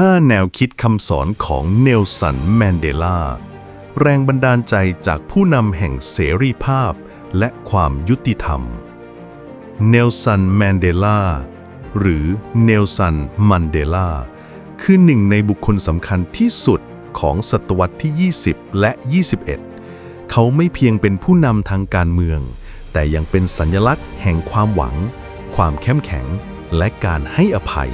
5 แนวคิดคำสอนของเนลสันแมนเดลา แรงบันดาลใจจากผู้นำแห่งเสรีภาพและความยุติธรรม เนลสันแมนเดลา หรือเนลสันมันเดลา คือหนึ่งในบุคคลสำคัญที่สุดของศตวรรษที่ 20 และ 21 เขาไม่เพียงเป็นผู้นำทางการเมือง แต่ยังเป็นสัญลักษณ์แห่งความหวัง ความเข้มแข็ง และการให้อภัย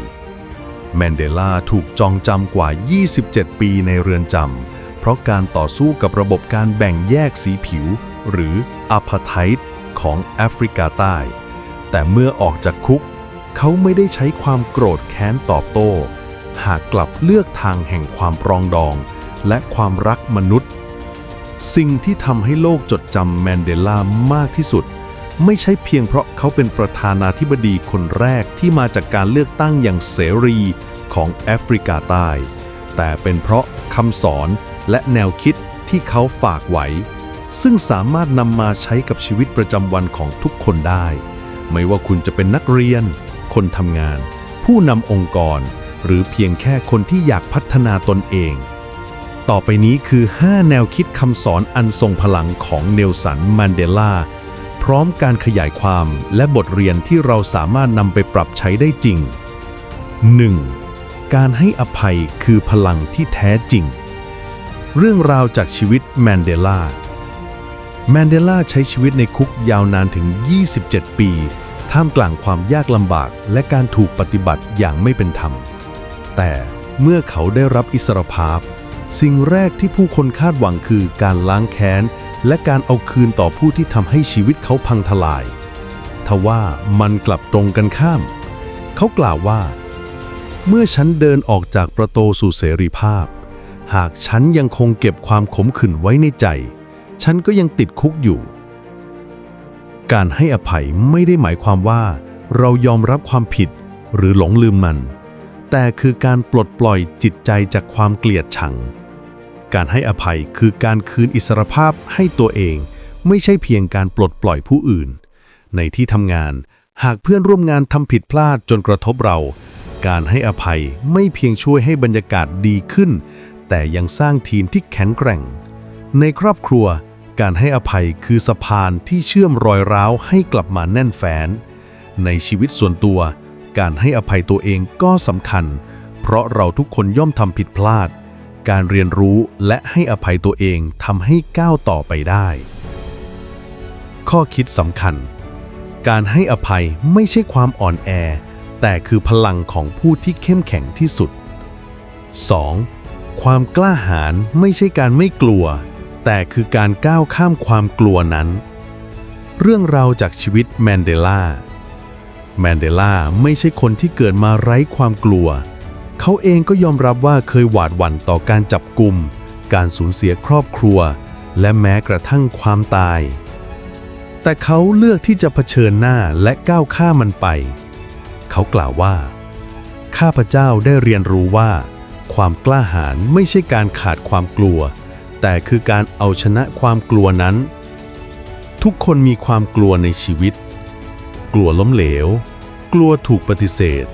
แมนเดลาถูกจองจำกว่า 27 ปีในเรือนจำ เพราะการต่อสู้กับระบบการแบ่งแยกสีผิว หรืออ p พ r t ไทด์ของแอฟริกาใต้ แต่เมื่อออกจากคุก เขาไม่ได้ใช้ความโกรธแค้นตอบโต้ หากกลับเลือกทางแห่งความปรองดอง และความรักมนุษย์ สิ่งที่ทำให้โลกจดจำแมนเดลามากที่สุด ไม่ใช่เพียงเพราะเขาเป็นประธานาธิบดีคนแรกที่มาจากการเลือกตั้งอย่างเสรีของแอฟริกาใต้ แต่เป็นเพราะคำสอนและแนวคิดที่เขาฝากไว้ ซึ่งสามารถนำมาใช้กับชีวิตประจำวันของทุกคนได้ ไม่ว่าคุณจะเป็นนักเรียน คนทำงาน ผู้นำองค์กร หรือเพียงแค่คนที่อยากพัฒนาตนเอง ต่อไปนี้คือ 5 แนวคิดคำสอนอันทรงพลังของเนลสันมันเดลา พร้อมการขยายความและบทเรียนที่เราสามารถนำไปปรับใช้ได้จริง 1. การให้อภัยคือพลังที่แท้จริง เรื่องราวจากชีวิตแมนเดลาแมนเดลาใช้ชีวิตในคุกยาวนานถึง 27 ปี ท่ามกลางความยากลำบากและการถูกปฏิบัติอย่างไม่เป็นธรรม แต่เมื่อเขาได้รับอิสรภาพ สิ่งแรกที่ผู้คนคาดหวังคือการล้างแค้น และการเอาคืนต่อผู้ที่ทำให้ชีวิตเขาพังทลาย ทว่ามันกลับตรงกันข้าม เขากล่าวว่า เมื่อฉันเดินออกจากประตูสู่เสรีภาพ หากฉันยังคงเก็บความขมขื่นไว้ในใจ ฉันก็ยังติดคุกอยู่ การให้อภัยไม่ได้หมายความว่า เรายอมรับความผิดหรือหลงลืมมัน แต่คือการปลดปล่อยจิตใจจากความเกลียดชัง การให้อภัยคือการคืนอิสรภาพให้ตัวเอง ไม่ใช่เพียงการปลดปล่อยผู้อื่น ในที่ทำงาน หากเพื่อนร่วมงานทำผิดพลาดจนกระทบเรา การให้อภัยไม่เพียงช่วยให้บรรยากาศดีขึ้น แต่ยังสร้างทีมที่แข็งแกร่ง ในครอบครัว การให้อภัยคือสะพานที่เชื่อมรอยร้าวให้กลับมาแน่นแฟ้นในชีวิตส่วนตัว การให้อภัยตัวเองก็สำคัญ เพราะเราทุกคนย่อมทำผิดพลาด การเรียนรู้และให้อภัยตัวเองทำให้ก้าวต่อไปได้ ข้อคิดสำคัญ การให้อภัยไม่ใช่ความอ่อนแอ แต่คือพลังของผู้ที่เข้มแข็งที่สุด 2. ความกล้าหาญไม่ใช่การไม่กลัว แต่คือการก้าวข้ามความกลัวนั้น เรื่องราวจากชีวิตแมนเดลาแมนเดลาไม่ใช่คนที่เกิดมาไร้ความกลัว เขาเองก็ยอมรับว่าเคยหวาดหวั่นต่อการจับกลุ่ม การสูญเสียครอบครัว และแม้กระทั่งความตาย แต่เขาเลือกที่จะเผชิญหน้าและก้าวข้ามมันไป เขากล่าวว่า ข้าพเจ้าได้เรียนรู้ว่า ความกล้าหาญไม่ใช่การขาดความกลัว แต่คือการเอาชนะความกลัวนั้น ทุกคนมีความกลัวในชีวิต กลัวล้มเหลว กลัวถูกปฏิเสธ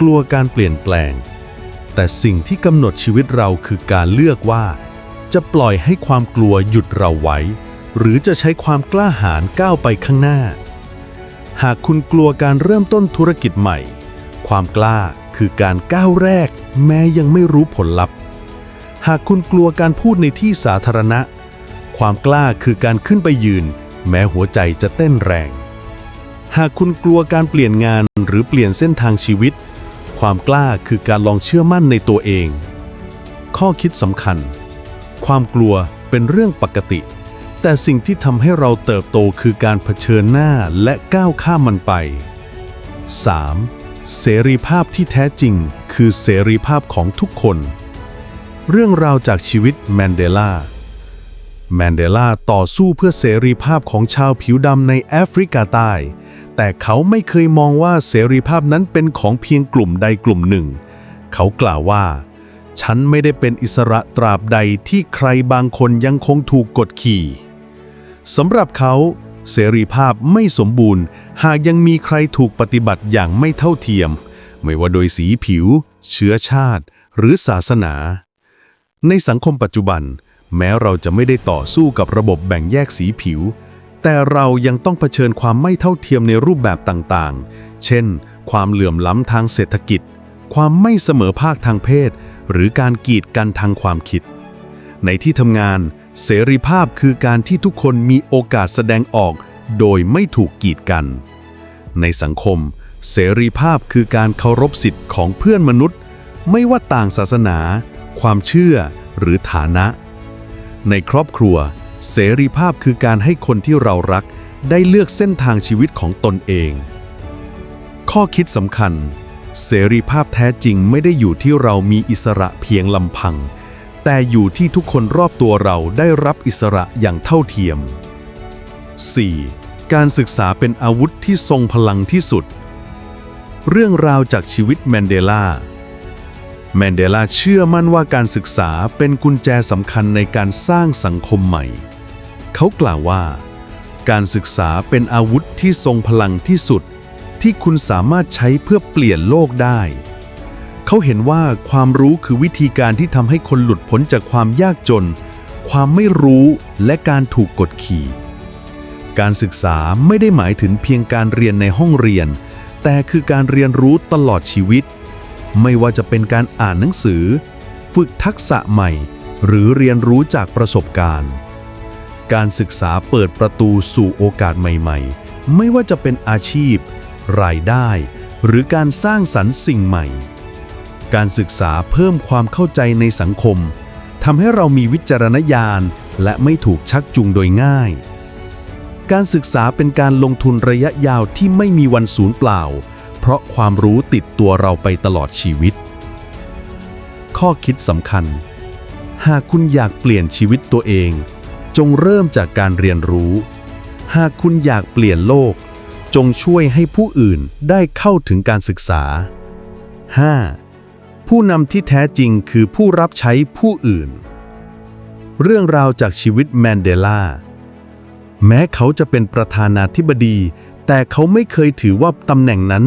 กลัวการเปลี่ยนแปลง แต่สิ่งที่กำหนดชีวิตเราคือการเลือกว่า จะปล่อยให้ความกลัวหยุดเราไว้ หรือจะใช้ความกล้าหาญก้าวไปข้างหน้า หากคุณกลัวการเริ่มต้นธุรกิจใหม่ ความกล้าคือการก้าวแรก แม้ยังไม่รู้ผลลัพธ์ หากคุณกลัวการพูดในที่สาธารณะ ความกล้าคือการขึ้นไปยืน แม้หัวใจจะเต้นแรง หากคุณกลัวการเปลี่ยนงานหรือเปลี่ยนเส้นทางชีวิต ความกล้าคือการลองเชื่อมั่นในตัวเอง ข้อคิดสำคัญ ความกลัวเป็นเรื่องปกติ แต่สิ่งที่ทำให้เราเติบโตคือการเผชิญหน้าและก้าวข้ามมันไป 3. เสรีภาพที่แท้จริง คือเสรีภาพของทุกคน เรื่องราวจากชีวิตแมนเดลาแมนเดลาต่อสู้เพื่อเสรีภาพของชาวผิวดำในแอฟริกาใต้ แต่เขาไม่เคยมองว่าเสรีภาพนั้นเป็นของเพียงกลุ่มใดกลุ่มหนึ่ง เขากล่าวว่า ฉันไม่ได้เป็นอิสระตราบใดที่ใครบางคนยังคงถูกกดขี่สำหรับเขา เสรีภาพไม่สมบูรณ์ หากยังมีใครถูกปฏิบัติอย่างไม่เท่าเทียม ไม่ว่าโดยสีผิว เชื้อชาติ หรือศาสนา ในสังคมปัจจุบัน แม้เราจะไม่ได้ต่อสู้กับระบบแบ่งแยกสีผิว แต่เรายังต้องเผชิญความไม่เท่าเทียมในรูปแบบต่างๆ เช่น ความเหลื่อมล้ำทางเศรษฐกิจ ความไม่เสมอภาคทางเพศ หรือการกีดกันทางความคิด ในที่ทำงาน เสรีภาพคือการที่ทุกคนมีโอกาสแสดงออก โดยไม่ถูกกีดกัน ในสังคม เสรีภาพคือการเคารพสิทธิ์ของเพื่อนมนุษย์ ไม่ว่าต่างศาสนา ความเชื่อ หรือฐานะ ในครอบครัว เสรีภาพคือการให้คนที่เรารักได้เลือกเส้นทางชีวิตของตนเอง ข้อคิดสำคัญ เสรีภาพแท้จริงไม่ได้อยู่ที่เรามีอิสระเพียงลำพัง แต่อยู่ที่ทุกคนรอบตัวเราได้รับอิสระอย่างเท่าเทียม 4. การศึกษาเป็นอาวุธที่ทรงพลังที่สุด เรื่องราวจากชีวิตแมนเดลาแมนเดลาเชื่อมั่นว่าการศึกษาเป็นกุญแจสำคัญในการสร้างสังคมใหม่ เขากล่าวว่า การศึกษาเป็นอาวุธที่ทรงพลังที่สุด ที่คุณสามารถใช้เพื่อเปลี่ยนโลกได้ เขาเห็นว่าความรู้คือวิธีการที่ทำให้คนหลุดพ้นจากความยากจน ความไม่รู้และการถูกกดขี่ การศึกษาไม่ได้หมายถึงเพียงการเรียนในห้องเรียน แต่คือการเรียนรู้ตลอดชีวิต ไม่ว่าจะเป็นการอ่านหนังสือ ฝึกทักษะใหม่หรือเรียนรู้จากประสบการณ์ การศึกษาเปิดประตูสู่โอกาสใหม่ๆ ไม่ว่าจะเป็นอาชีพ รายได้ หรือการสร้างสรรค์สิ่งใหม่ การศึกษาเพิ่มความเข้าใจในสังคมทำให้เรามีวิจารณญาณ และไม่ถูกชักจูงโดยง่าย การศึกษาเป็นการลงทุนระยะยาวที่ไม่มีวันสูญเปล่า เพราะความรู้ติดตัวเราไปตลอดชีวิต ข้อคิดสำคัญ หากคุณอยากเปลี่ยนชีวิตตัวเอง จงเริ่มจากการเรียนรู้ หากคุณอยากเปลี่ยนโลก จงช่วยให้ผู้อื่นได้เข้าถึงการศึกษา 5. ผู้นำที่แท้จริงคือผู้รับใช้ผู้อื่น เรื่องราวจากชีวิตแมนเดลา แม้เขาจะเป็นประธานาธิบดี แต่เขาไม่เคยถือว่าตำแหน่งนั้น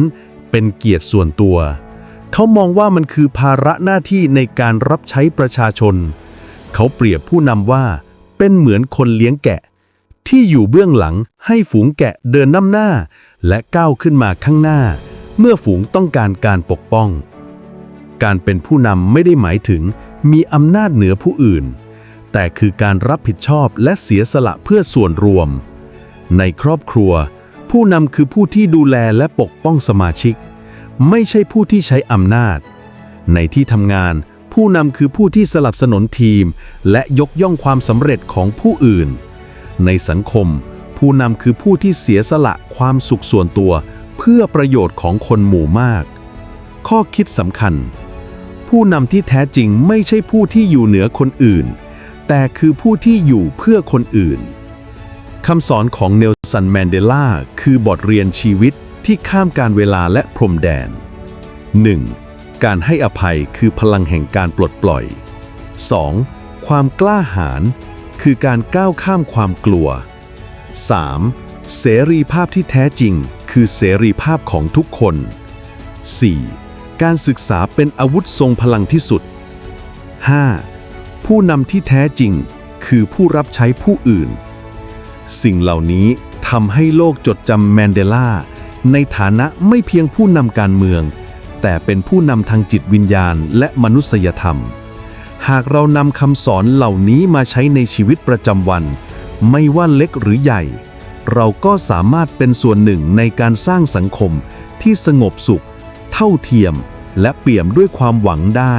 เป็นเกียรติส่วนตัว เขามองว่ามันคือภาระหน้าที่ในการรับใช้ประชาชน เขาเปรียบผู้นำว่า เป็นเหมือนคนเลี้ยงแกะ ที่อยู่เบื้องหลังให้ฝูงแกะเดินนำหน้า และก้าวขึ้นมาข้างหน้า เมื่อฝูงต้องการการปกป้อง การเป็นผู้นำไม่ได้หมายถึงมีอำนาจเหนือผู้อื่น แต่คือการรับผิดชอบและเสียสละเพื่อส่วนรวม ในครอบครัว ผู้นำคือผู้ที่ดูแลและปกป้องสมาชิก ไม่ใช่ผู้ที่ใช้อำนาจ ในที่ทำงาน ผู้นำคือผู้ที่สลับสนนทีม และยกย่องความสำเร็จของผู้อื่น ในสังคม ผู้นำคือผู้ที่เสียสละความสุขส่วนตัว เพื่อประโยชน์ของคนหมู่มาก ข้อคิดสำคัญ ผู้นำที่แท้จริงไม่ใช่ผู้ที่อยู่เหนือคนอื่น แต่คือผู้ที่อยู่เพื่อคนอื่นคำสอนของเนลสันแมนเดลาคือบทเรียนชีวิตที่ข้ามการเวลาและพรมแดน 1. การให้อภัยคือพลังแห่งการปลดปล่อย 2. ความกล้าหาญคือการก้าวข้ามความกลัว 3. เสรีภาพที่แท้จริง คือเสรีภาพของทุกคน 4. การศึกษาเป็นอาวุธทรงพลังที่สุด 5. ผู้นำที่แท้จริง คือผู้รับใช้ผู้อื่น สิ่งเหล่านี้ทำให้โลกจดจำแมนเดลาในฐานะไม่เพียงผู้นำการเมือง แต่เป็นผู้นำทางจิตวิญญาณและมนุษยธรรม หากเรานำคำสอนเหล่านี้มาใช้ในชีวิตประจำวัน ไม่ว่าเล็กหรือใหญ่ เราก็สามารถเป็นส่วนหนึ่งในการสร้างสังคมที่สงบสุข เท่าเทียม และเปี่ยมด้วยความหวังได้